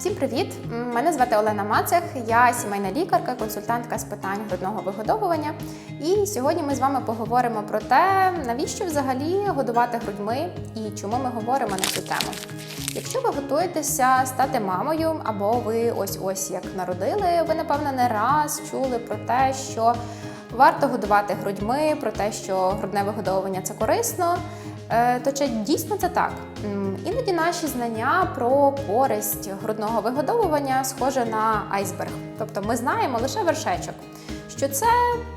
Всім привіт! Мене звати Олена Мацех, я сімейна лікарка, консультантка з питань грудного вигодовування. І сьогодні ми з вами поговоримо про те, навіщо взагалі годувати грудьми і чому ми говоримо на цю тему. Якщо ви готуєтеся стати мамою, або ви ось ось як народили, ви напевно не раз чули про те, що варто годувати грудьми, про те, що грудне вигодовування це корисно. Е, То чи дійсно це так? Іноді наші знання про користь грудного вигодовування схоже на айсберг. Тобто ми знаємо лише вершечок, що це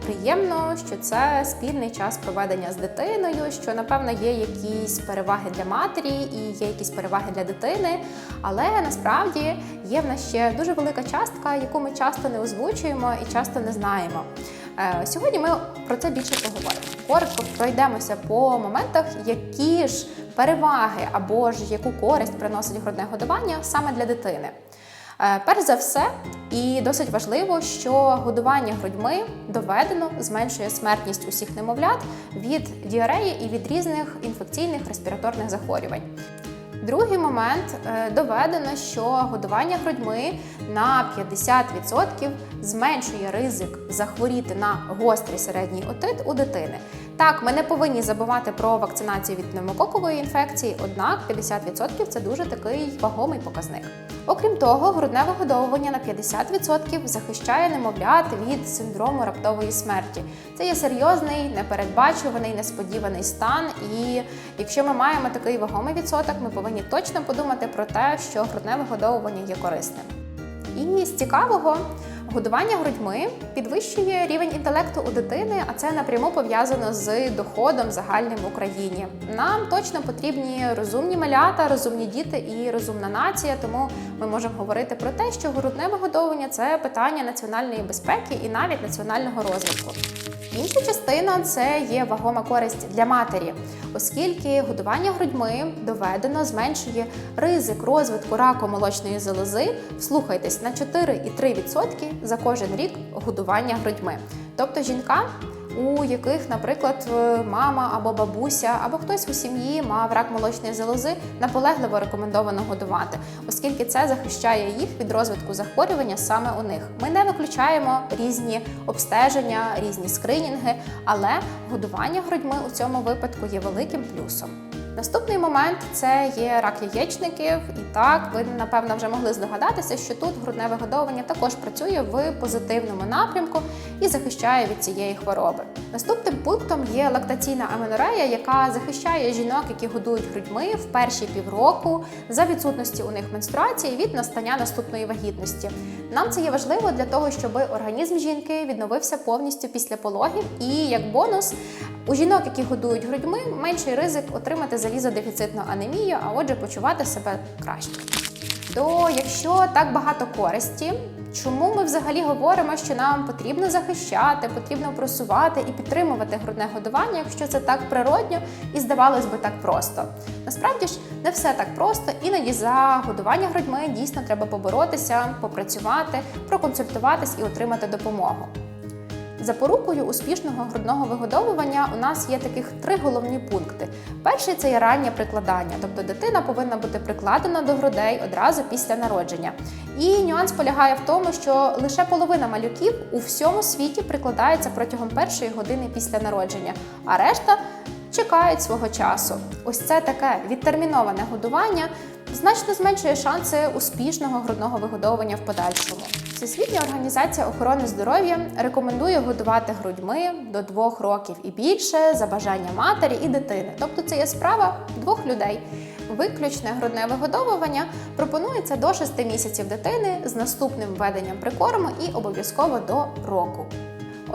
приємно, що це спільний час проведення з дитиною, що напевно є якісь переваги для матері і є якісь переваги для дитини. Але насправді є в нас ще дуже велика частка, яку ми часто не озвучуємо і часто не знаємо. Е, Сьогодні ми про це більше поговоримо. Коротко пройдемося по моментах, які ж переваги або ж яку користь приносить грудне годування саме для дитини. Е, Перш за все, і досить важливо, що годування грудьми доведено зменшує смертність усіх немовлят від діареї і від різних інфекційних респіраторних захворювань. Другий момент е, доведено, що годування грудьми на 50% зменшує ризик захворіти на гострий середній отит у дитини. Так, ми не повинні забувати про вакцинацію від пневмококової інфекції, однак 50% це дуже такий вагомий показник. Окрім того, грудне вигодовування на 50% захищає немовлят від синдрому раптової смерті. Це є серйозний, непередбачуваний, несподіваний стан. І якщо ми маємо такий вагомий відсоток, ми повинні точно подумати про те, що грудне вигодовування є корисним. І з цікавого, годування грудьми підвищує рівень інтелекту у дитини, а це напряму пов'язано з доходом загальним в Україні. Нам точно потрібні розумні малята, розумні діти і розумна нація. Тому ми можемо говорити про те, що грудне вигодовування це питання національної безпеки і навіть національного розвитку. Інша частина це є вагома користь для матері, оскільки годування грудьми доведено зменшує ризик розвитку раку молочної залози. Вслухайтесь на 4,3% за кожен рік годування грудьми. Тобто жінка, у яких, наприклад, е, мама або бабуся, або хтось у сім'ї мав рак молочної залози, наполегливо рекомендовано годувати, оскільки це захищає їх від розвитку захворювання саме у них. Ми не виключаємо різні обстеження, різні скринінги, але годування грудьми у цьому випадку є великим плюсом. Наступний момент це є рак яєчників, і так ви напевно вже могли здогадатися, що тут грудне вигодовування також працює в позитивному напрямку і захищає від цієї хвороби. Наступним пунктом є лактаційна аменорея, яка захищає жінок, які годують грудьми в перші півроку за відсутності у них менструації від настання наступної вагітності. Нам це є важливо для того, щоб організм жінки відновився повністю після пологів, і як бонус у жінок, які годують грудьми, менший ризик отримати залізодефіцитну анемію, а отже, почувати себе краще. То якщо так багато користі, чому ми взагалі говоримо, що нам потрібно захищати, потрібно просувати і підтримувати грудне годування, якщо це так природньо і здавалось би так просто? Насправді ж не все так просто. Іноді за годування грудьми дійсно треба поборотися, попрацювати, проконсультуватись і отримати допомогу. Запорукою успішного грудного вигодовування у нас є таких три головні пункти. Перший це є раннє прикладання, тобто дитина повинна бути прикладена до грудей одразу після народження. І нюанс полягає в тому, що лише половина малюків у всьому світі прикладається протягом першої години після народження, а решта чекають свого часу. Ось це таке відтерміноване годування значно зменшує шанси успішного грудного вигодовування в подальшому. Всесвітня організація охорони здоров'я рекомендує годувати грудьми до двох років і більше за бажання матері і дитини. Тобто це є справа двох людей. Виключне грудне вигодовування пропонується до 6 місяців дитини з наступним введенням прикорму і обов'язково до року.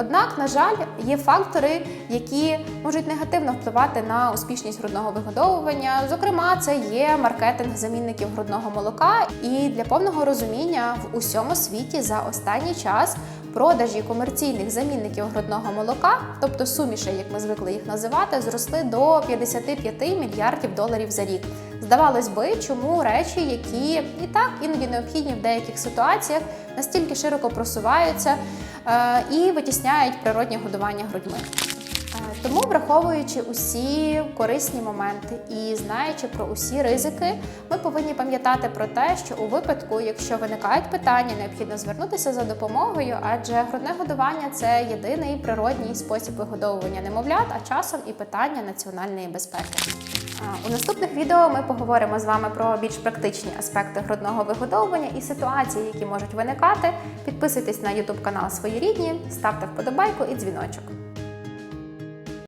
Однак, на жаль, є фактори, які можуть негативно впливати на успішність грудного вигодовування. Зокрема, це є маркетинг замінників грудного молока. І для повного розуміння в усьому світі за останній час продажі комерційних замінників грудного молока, тобто сумішей, як ми звикли їх називати, зросли до 55 мільярдів доларів за рік. Здавалось би, чому речі, які і так іноді необхідні в деяких ситуаціях, настільки широко просуваються е, і витісняють природнє годування грудьми. Тому, враховуючи усі корисні моменти і знаючи про усі ризики, ми повинні пам'ятати про те, що у випадку, якщо виникають питання, необхідно звернутися за допомогою, адже грудне годування це єдиний природній спосіб вигодовування немовлят, а часом і питання національної безпеки. У наступних відео ми поговоримо з вами про більш практичні аспекти грудного вигодовування і ситуації, які можуть виникати. Підписуйтесь на YouTube канал Свої рідні, ставте вподобайку і дзвіночок.